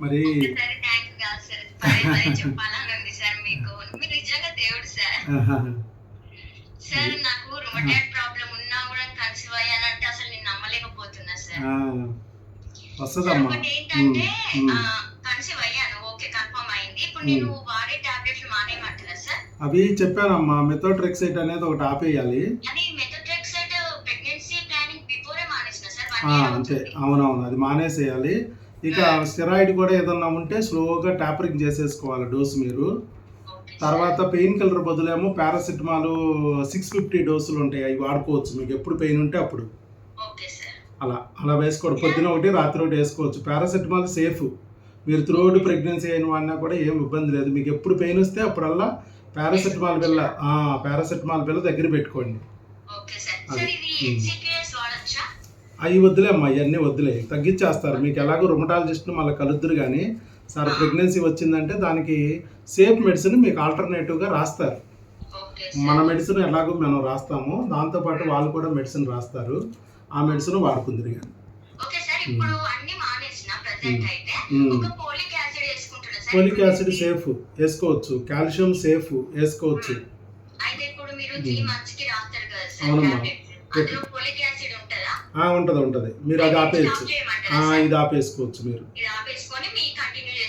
మరి సార్ పదే పదే చెప్పాలని ఉంది సార్ మీకు. మీరు నిజంగా దేవుడు సార్ సార్ నాకు రుమటాయిడ్ ప్రాబ్లం ఉన్నా కూడా కన్సీవ్ అయ్యానంటే అసలు నేను నమ్మలేకపోతున్నా సార్ వస్తుందమ్మా. ఏంటంటే. కన్సీవ్ అయ్యాను ఓకే కన్ఫర్మ్ అయింది. ఇప్పుడు నేను వాడే టాబ్లెట్లు మానేయమంటారా సార్ అవి చెప్పానమ్మా మెథోట్రెక్సైట్ అనేది ఒకటి ఆపేయాలి. అది ప్రెగ్నెన్సీ ప్లానింగ్ బిఫోరే మానేసిన సార్ అంతే. అవునవును అది మానేసేయాలి. ఇక స్టెరాయిడ్ కూడా ఏదన్నా ఉంటే స్లోగా ట్యాపరింగ్ చేసేసుకోవాలి డోసు మీరు. తర్వాత పెయిన్ కిల్లర్ బదులేమో పారాసిటమాల్ సిక్స్ ఫిఫ్టీ డోసులు ఉంటాయి అవి వాడుకోవచ్చు. మీకు ఎప్పుడు పెయిన్ ఉంటే అప్పుడు. అలా అలా వేసుకోవడం పొద్దున ఒకటి రాత్రి ఒకటి వేసుకోవచ్చు. Paracetamol safe. మీరు త్రోడ్ ప్రెగ్నెన్సీ అయిన వాడినా కూడా ఏం ఇబ్బంది లేదు. మీకు ఎప్పుడు పెయిన్ వస్తే అప్పుడల్లా పారాసిటమాల్ బిల్ల పారాసిటమాల్ బిల్ల దగ్గర పెట్టుకోండి. అది. సార్ ఇది ఉమ్. హెచ్సిపిఎస్ వాడచ్చా అవి వద్దులే అమ్మా ఇవన్నీ వద్దులే. తగ్గించేస్తారు మీకు ఎలాగో రుమటాలజిస్ట్ని మళ్ళీ కలుద్దురు కానీ సార్ ప్రెగ్నెన్సీ వచ్చిందంటే దానికి సేఫ్ మెడిసిన్ మీకు ఆల్టర్నేటివ్గా రాస్తారు. మన మెడిసిన్ ఎలాగో మనం రాస్తాము దాంతోపాటు వాళ్ళు కూడా మెడిసిన్ రాస్తారు. ఆ మెడిసిన్ వాడుకుందరు కానీ పోలిక్ యాసిడ్ సేఫ్ వేసుకోవచ్చు. కాల్షియం సేఫ్ వేసుకోవచ్చు. అవునమ్మా. ఉంటుందా? ఆ, ఉంటది ఉంటది. మీరు అది ఆపేయచ్చు? ఇది ఆపేసుకోవచ్చు మీరు.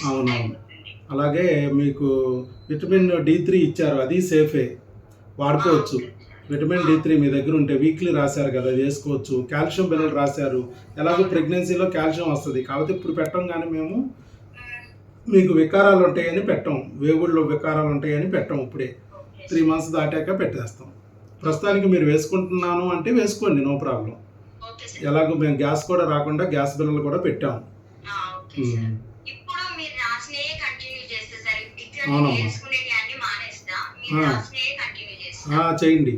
అవునవును. అలాగే మీకు విటమిన్ డి త్రీ ఇచ్చారు అది సేఫే. వాడుకోవచ్చు. విటమిన్ డి త్రీ మీ దగ్గర ఉంటే వీక్లీ రాశారు కదా అది వేసుకోవచ్చు. కాల్షియం బిల్లలు రాశారు. ఎలాగో ప్రెగ్నెన్సీలో కాల్షియం వస్తుంది. కాబట్టి ఇప్పుడు పెట్టం కానీ మేము మీకు వికారాలు ఉంటాయని పెట్టం. వేగుళ్ళు వికారాలు ఉంటాయని పెట్టం ఇప్పుడే. త్రీ మంత్స్ దాటాక పెట్టేస్తాం. ప్రస్తుతానికి మీరు వేసుకుంటున్నాను అంటే వేసుకోండి నో ప్రాబ్లం ఎలాగో మేము గ్యాస్ కూడా రాకుండా గ్యాస్ బిల్లలు కూడా పెట్టాం ఆ, ఓకే సార్. ఇప్పుడు మీరు రాసినవి కంటిన్యూ చేస్తే సార్ ఇక్కడ నేను అవునమ్మా. వేసుకునేవి అన్ని మానేస్తా మీరు ఆ. రాసినవి కంటిన్యూ చేస్తా. ఆ, చేయండి.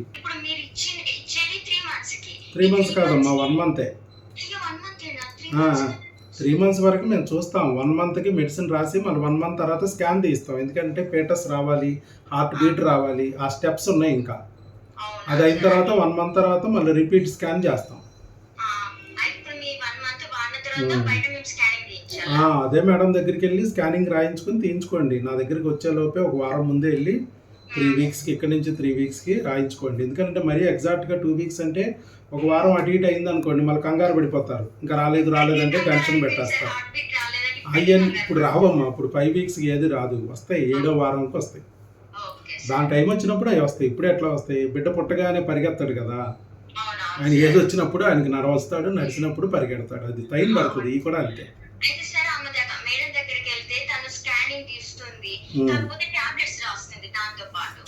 త్రీ మంత్స్ కాదమ్మా వన్ మంతే త్రీ మంత్స్ వరకు మేము చూస్తాం. వన్ మంత్కి మెడిసిన్ రాసి మళ్ళీ వన్ మంత్ తర్వాత స్కాన్ తీస్తాం. ఎందుకంటే పేటస్ రావాలి హార్ట్ బీట్ రావాలి ఆ స్టెప్స్ ఉన్నాయి ఇంకా. అది అయిన తర్వాత వన్ మంత్ తర్వాత మళ్ళీ రిపీట్ స్కాన్ చేస్తాం. ఆ, అదే మేడం దగ్గరికి వెళ్ళి స్కానింగ్ రాయించుకుని తీయించుకోండి. నా దగ్గరికి వచ్చే లోపే ఒక వారం ముందే వెళ్ళి త్రీ వీక్స్కి ఇక్కడ నుంచి త్రీ వీక్స్కి రాయించుకోండి. ఎందుకంటే మరీ ఎగ్జాక్ట్గా టూ వీక్స్ అంటే ఒక వారం అటు ఇటు అయింది అనుకోండి మళ్ళీ కంగారు పడిపోతారు. ఇంకా రాలేదు రాలేదంటే టెన్షన్ పెట్టేస్తారు. అయ్యని ఇప్పుడు రావమ్మా ఇప్పుడు ఫైవ్ వీక్స్కి ఏది రాదు. వస్తాయి ఏడో వారంకి వస్తాయి. దాని టైం వచ్చినప్పుడు అవి వస్తాయి. ఇప్పుడు ఎట్లా వస్తాయి? బిడ్డ పుట్టగానే పరిగెత్తాడు కదా. ఆయన ఏది వచ్చినప్పుడు ఆయనకి నర వస్తాడు నడిచినప్పుడు పరిగెడతాడు. అది టైం పడుతుంది. ఈ కూడా అంతే. అయితే సార్ ఆమె దగ్గర మేడం దగ్గరికి వెళ్తే తను స్కానింగ్ తీస్తుంది. కాకపోతే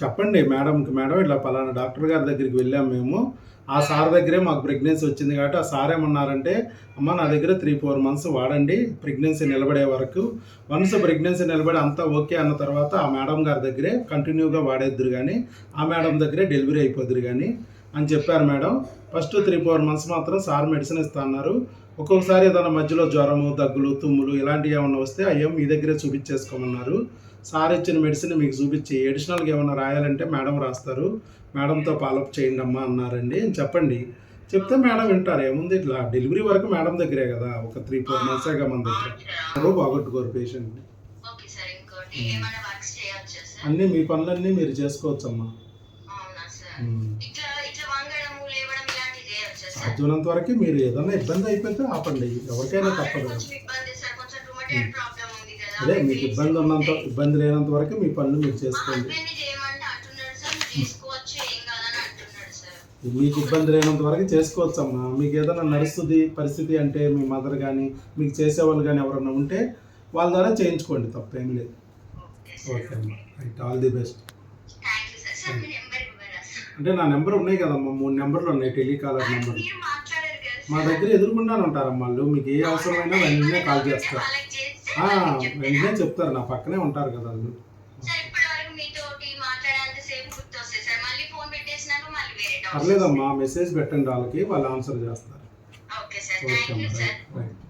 చెప్పండి మేడంకి మేడం ఇట్లా పలానా డాక్టర్ గారి దగ్గరికి వెళ్ళాము మేము. ఆ సార్ దగ్గరే మాకు ప్రెగ్నెన్సీ వచ్చింది కాబట్టి ఆ సార్ ఏమన్నారంటే అమ్మ నా దగ్గర త్రీ ఫోర్ మంత్స్ వాడండి ప్రెగ్నెన్సీ నిలబడే వరకు. వన్స్ ప్రెగ్నెన్సీ నిలబడి అంతా ఓకే అన్న తర్వాత ఆ మేడం గారి దగ్గరే కంటిన్యూగా వాడేద్దరు కానీ ఆ మేడం దగ్గరే డెలివరీ అయిపోద్దురు కానీ అని చెప్పారు madam. First three four months మాత్రం సార్ మెడిసిన్ ఇస్తా అన్నారు. ఒక్కొక్కసారి ఏదైనా మధ్యలో జ్వరము దగ్గులు తుమ్ములు ఇలాంటివి ఏమైనా వస్తే అయ్యో మీ దగ్గరే చూపించేసుకోమన్నారు. సార్ ఇచ్చిన మెడిసిన్ మీకు చూపించి అడిషనల్గా ఏమైనా రాయాలంటే మేడం రాస్తారు. మేడంతో ఫాలోఅప్ చేయండి అమ్మా అన్నారండి. అని చెప్పండి. చెప్తే మేడం వింటారు. ఏముంది ఇట్లా డెలివరీ వరకు మేడం దగ్గరే కదా. ఒక త్రీ ఫోర్ మంత్సేగా మన దగ్గర. బాగొట్టుకోరు పేషెంట్ని అన్నీ మీ పనులన్నీ మీరు చేయొచ్చా సార్ సాధ్యమైనంత వరకు మీరు ఏదైనా ఇబ్బంది అయిపోతే ఆపండి. ఎవరికైనా తప్పదు అదే మీకు ఇబ్బంది ఉన్నంత ఇబ్బంది లేనంత వరకు మీ పనులు మీరు చేసుకోండి. చేసుకోవచ్చు మీకు ఇబ్బంది లేనంత వరకు చేసుకోవచ్చమ్మా మీకు ఏదైనా నడుస్తుంది పరిస్థితి అంటే మీ మదర్ కానీ మీకు చేసేవాళ్ళు కానీ ఎవరైనా ఉంటే వాళ్ళ ద్వారా చేయించుకోండి తప్పేం లేదు. ఓకే అమ్మా. Right all the best. అంటే నా నెంబర్ ఉన్నాయి కదమ్మా. మూడు నెంబర్లు ఉన్నాయి టెలికాలర్ నెంబర్ మీరు మాట్లాడారు కదా మా. దగ్గర ఎదుర్కొంటానే ఉంటారమ్మా వాళ్ళు. మీకు ఏ అవసరమైనా వెంటనే కాల్ చేస్తారు? వెంటనే చెప్తారు. నా పక్కనే ఉంటారు కదా వాళ్ళు. పర్లేదమ్మా మెసేజ్ పెట్టండి వాళ్ళకి వాళ్ళు ఆన్సర్ చేస్తారు. ఓకే అమ్మా రైట్